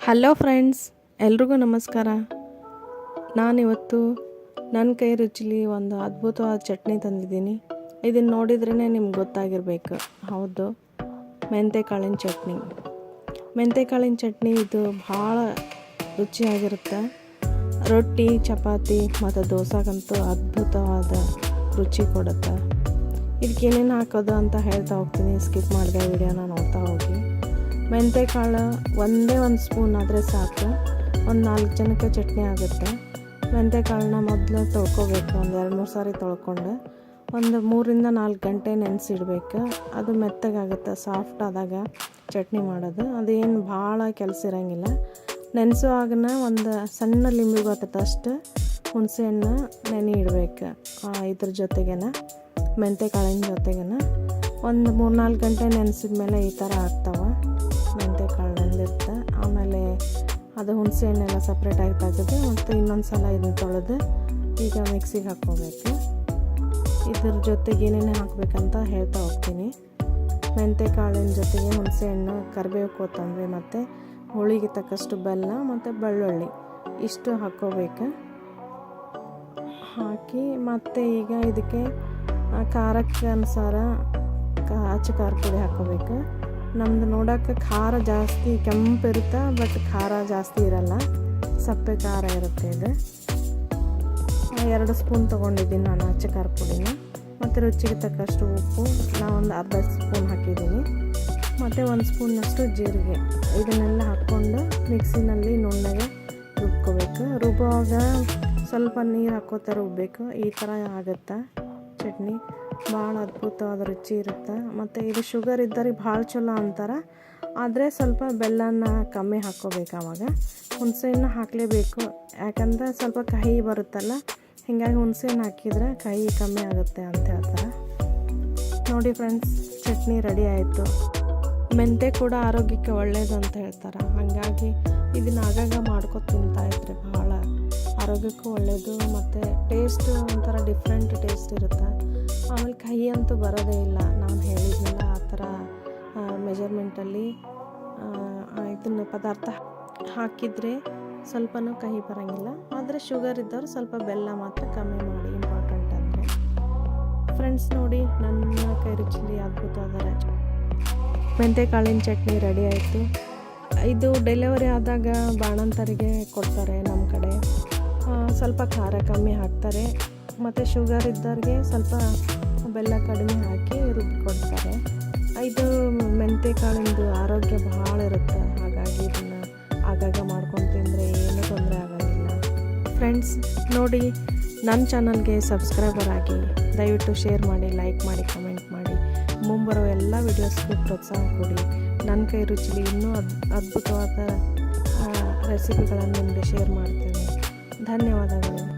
Hello friends, ಎಲ್ರಿಗೂ ನಮಸ್ಕಾರ. ನಾನಿವತ್ತು ನನ್ನ ಕೈ ರುಚಿಲಿ ಒಂದು ಅದ್ಭುತವಾದ ಚಟ್ನಿ ತಂದಿದ್ದೀನಿ. ಇದನ್ನು ನೋಡಿದ್ರೇ ನಿಮ್ಗೆ ಗೊತ್ತಾಗಿರ್ಬೇಕು. ಹೌದು, ಮೆಂತೆಕಾಳಿನ ಚಟ್ನಿ. ಮೆಂತೆಕಾಳಿನ ಚಟ್ನಿ ಇದು ಭಾಳ ರುಚಿಯಾಗಿರುತ್ತೆ. ರೊಟ್ಟಿ, ಚಪಾತಿ ಮತ್ತು ದೋಸೆಗಂತೂ ಅದ್ಭುತವಾದ ರುಚಿ ಕೊಡುತ್ತೆ. ಇದಕ್ಕೆ ಏನೇನು ಹಾಕೋದು ಅಂತ ಹೇಳ್ತಾ ಹೋಗ್ತೀನಿ. ಸ್ಕಿಪ್ ಮಾಡಿದೆ ವಿಡಿಯೋನ ನೋಡ್ತಾ ಹೋಗಿ. ಮೆಂತೆಕಾಳು ಒಂದೇ ಒಂದು ಸ್ಪೂನ್ ಆದರೆ ಸಾಕು. ಒಂದು ನಾಲ್ಕು ಜನಕ್ಕೆ ಚಟ್ನಿ ಆಗುತ್ತೆ. ಮೆಂತ್ಯಕಾಳನ್ನ ಮೊದಲು ತೊಳ್ಕೊಬೇಕು. ಒಂದು ಎರಡು ಮೂರು ಸಾರಿ ತೊಳ್ಕೊಂಡು ಒಂದು ಮೂರಿಂದ ನಾಲ್ಕು ಗಂಟೆ ನೆನೆಸಿಡ್ಬೇಕು. ಅದು ಮೆತ್ತಗಾಗುತ್ತೆ ಸಾಫ್ಟ್ ಆದಾಗ ಚಟ್ನಿ ಮಾಡೋದು. ಅದೇನು ಭಾಳ ಕೆಲಸ ಇರೋಂಗಿಲ್ಲ. ನೆನೆಸುವಾಗನ ಒಂದು ಸಣ್ಣ ಲಿಂಬೆ ಗೊತ್ತಷ್ಟು ಹುಣಸೆಹಣ್ಣು ನೆನೆ ಇಡಬೇಕು. ಇದ್ರ ಜೊತೆಗೇನ ಮೆಂತ್ಯಕಾಳಿನ ಜೊತೆಗೇನ. ಒಂದು ಮೂರು ನಾಲ್ಕು ಗಂಟೆ ನೆನೆಸಿದ ಮೇಲೆ ಈ ಥರ ಆಗ್ತಾವೆ. ಮೆಂತೆಕಾಳು ಬೆಂದಿರುತ್ತೆ ಆಮೇಲೆ ಅದು ಹುಣಸೆ ಹಣ್ಣೆಲ್ಲ ಸಪ್ರೇಟಾಗಿ ತೆಗೆದು ಮತ್ತು ಇನ್ನೊಂದು ಸಲ ಇದನ್ನ ತೊಳೆದು ಈಗ ಮಿಕ್ಸಿಗೆ ಹಾಕ್ಕೋಬೇಕು. ಇದ್ರ ಜೊತೆಗೆ ಏನೇನು ಹಾಕಬೇಕಂತ ಹೇಳ್ತಾ ಹೋಗ್ತೀನಿ. ಮೆಂತೆಕಾಳಿನ ಜೊತೆಗೆ ಹುಣಸೆ ಹಣ್ಣು, ಕರಿಬೇವು ಕೊತ್ತಂಬರಿ ಮತ್ತು ಹುಳಿಗೆ ತಕ್ಕಷ್ಟು ಬೆಲ್ಲ ಮತ್ತು ಬೆಳ್ಳುಳ್ಳಿ ಇಷ್ಟು ಹಾಕ್ಕೋಬೇಕು. ಹಾಕಿ ಮತ್ತು ಈಗ ಇದಕ್ಕೆ ಖಾರಕ್ಕೆ ಅನುಸಾರ ಅಚ್ಚ ಖಾರ ಪುಡಿ ಹಾಕ್ಕೋಬೇಕು. ನಮ್ದು ನೋಡೋಕೆ ಖಾರ ಜಾಸ್ತಿ ಕೆಂಪು ಇರುತ್ತೆ ಬಟ್ ಖಾರ ಜಾಸ್ತಿ ಇರಲ್ಲ. ಸಪ್ಪೆ ಖಾರ ಇರುತ್ತೆ ಇದು. ಎರಡು ಸ್ಪೂನ್ ತೊಗೊಂಡಿದ್ದೀನಿ ನಾನು ಅಚ್ಚ ಖಾರ ಪುಡಿನ ಮತ್ತು ರುಚಿಗೆ ತಕ್ಕಷ್ಟು ಉಪ್ಪು, ನಾವೊಂದು ಅರ್ಧ ಸ್ಪೂನ್ ಹಾಕಿದ್ದೀನಿ. ಮತ್ತು ಒಂದು ಸ್ಪೂನಷ್ಟು ಜೀರಿಗೆ. ಇದನ್ನೆಲ್ಲ ಹಾಕ್ಕೊಂಡು ಮಿಕ್ಸಿನಲ್ಲಿ ನುಣ್ಣಗೆ ರುಬ್ಕೋಬೇಕು. ರುಬ್ಬುವಾಗ ಸ್ವಲ್ಪ ನೀರು ಹಾಕೋತಾ ರುಬ್ಬಬೇಕು ಈ ಥರ ಆಗುತ್ತೆ? ಚಟ್ನಿ? ಭಾಳ ಅದ್ಭುತವಾದ ರುಚಿ ಇರುತ್ತೆ. ಮತ್ತು ಇದು ಶುಗರ್ ಇದ್ದವ್ರಿಗೆ ಭಾಳ ಚಲೋ ಅಂತಾರೆ. ಆದರೆ ಸ್ವಲ್ಪ ಬೆಲ್ಲನ ಕಮ್ಮಿ ಹಾಕ್ಕೋಬೇಕು ಆವಾಗ. ಹುಣಸೆಹಣ್ಣು ಹಾಕಲೇಬೇಕು. ಯಾಕಂದರೆ ಸ್ವಲ್ಪ ಕಹಿ ಬರುತ್ತಲ್ಲ, ಹೀಗಾಗಿ ಹುಣಸೆಹಣ್ಣು ಹಾಕಿದರೆ ಕಹಿ ಕಮ್ಮಿ ಆಗುತ್ತೆ ಅಂತ ಹೇಳ್ತಾರೆ. ನೋಡಿ ಫ್ರೆಂಡ್ಸ್, ಚಟ್ನಿ ರೆಡಿ ಆಯಿತು. ಮೆಂತೆ ಕೂಡ ಆರೋಗ್ಯಕ್ಕೆ ಒಳ್ಳೆಯದು ಅಂತ ಹೇಳ್ತಾರೆ. ಹಾಗಾಗಿ ಇದನ್ನ ಆಗಾಗ ಮಾಡ್ಕೊ ತಿಂತಾ ಇದ್ರೆ ಭಾಳ ಆರೋಗ್ಯಕ್ಕೂ ಒಳ್ಳೆಯದು ಮತ್ತು ಟೇಸ್ಟ್ ಒಂಥರ ಡಿಫ್ರೆಂಟ್ ಟೇಸ್ಟ್ ಇರುತ್ತೆ. ಆಮೇಲೆ ಕಹಿ ಅಂತೂ ಬರೋದೇ ಇಲ್ಲ. ನಾನು ಹೇಳಿದ್ನಲ್ಲ ಆ ಥರ ಮೆಜರ್ಮೆಂಟಲ್ಲಿ ಇದನ್ನು ಪದಾರ್ಥ ಹಾಕಿದರೆ ಸ್ವಲ್ಪನೂ ಕಹಿ ಬರೋಂಗಿಲ್ಲ. ಆದರೆ ಶುಗರ್ ಇದ್ದವ್ರು ಸ್ವಲ್ಪ ಬೆಲ್ಲ ಮಾತ್ರ ಕಮ್ಮಿ ಮಾಡಿ ಇಂಪಾರ್ಟೆಂಟ್ ಅಂದರೆ. ಫ್ರೆಂಡ್ಸ್ ನೋಡಿ ನನ್ನ ಕೈ ರುಚಿಲಿ ಅದ್ಭುತವಾದ ಮೆಂತೆಕಾಳಿನ ಚಟ್ನಿ ರೆಡಿ ಆಯಿತು. ಇದು ಡೆಲಿವರಿ ಆದಾಗ ಬಾಣಂತರಿಗೆ ಕೊಡ್ತಾರೆ ನಮ್ಮ ಕಡೆ. ಸ್ವಲ್ಪ ಖಾರ ಕಮ್ಮಿ ಹಾಕ್ತಾರೆ. ಮತ್ತು ಶುಗರ್ ಇದ್ದವ್ರಿಗೆ ಸ್ವಲ್ಪ ಬೆಲ್ಲ ಕಡಿಮೆ ಹಾಕಿ ರುಬ್ಬಿಕೊಡ್ತಾರೆ ಇದು ಮೆಂತೆ ಕಾಳಿಂದು ಆರೋಗ್ಯ ಭಾಳ ಇರುತ್ತೆ. ಹಾಗಾಗಿ ಇದನ್ನು ಆಗಾಗ ಮಾಡ್ಕೊಂಡು ತಿಂದರೆ ಏನೂ ತೊಂದರೆ ಆಗೋದಿಲ್ಲ. ಫ್ರೆಂಡ್ಸ್ ನೋಡಿ ನನ್ನ ಚಾನಲ್ಗೆ ಸಬ್ಸ್ಕ್ರೈಬರ್ ಆಗಿ ದಯವಿಟ್ಟು ಶೇರ್ ಮಾಡಿ ಲೈಕ್ ಮಾಡಿ ಕಮೆಂಟ್ ಮಾಡಿ. ಮುಂಬರೋ ಎಲ್ಲ ವೀಡಿಯೋಸ್ಗೂ ಪ್ರೋತ್ಸಾಹ ಕೊಡಿ. ನನ್ನ ಕೈ ರುಚಿಲಿ ಇನ್ನೂ ಅದ್, ಅದ್ಭುತವಾದ ರೆಸಿಪಿಗಳನ್ನು ನಿಮಗೆ ಶೇರ್ ಮಾಡ್ತೀನಿ. धन्यवाद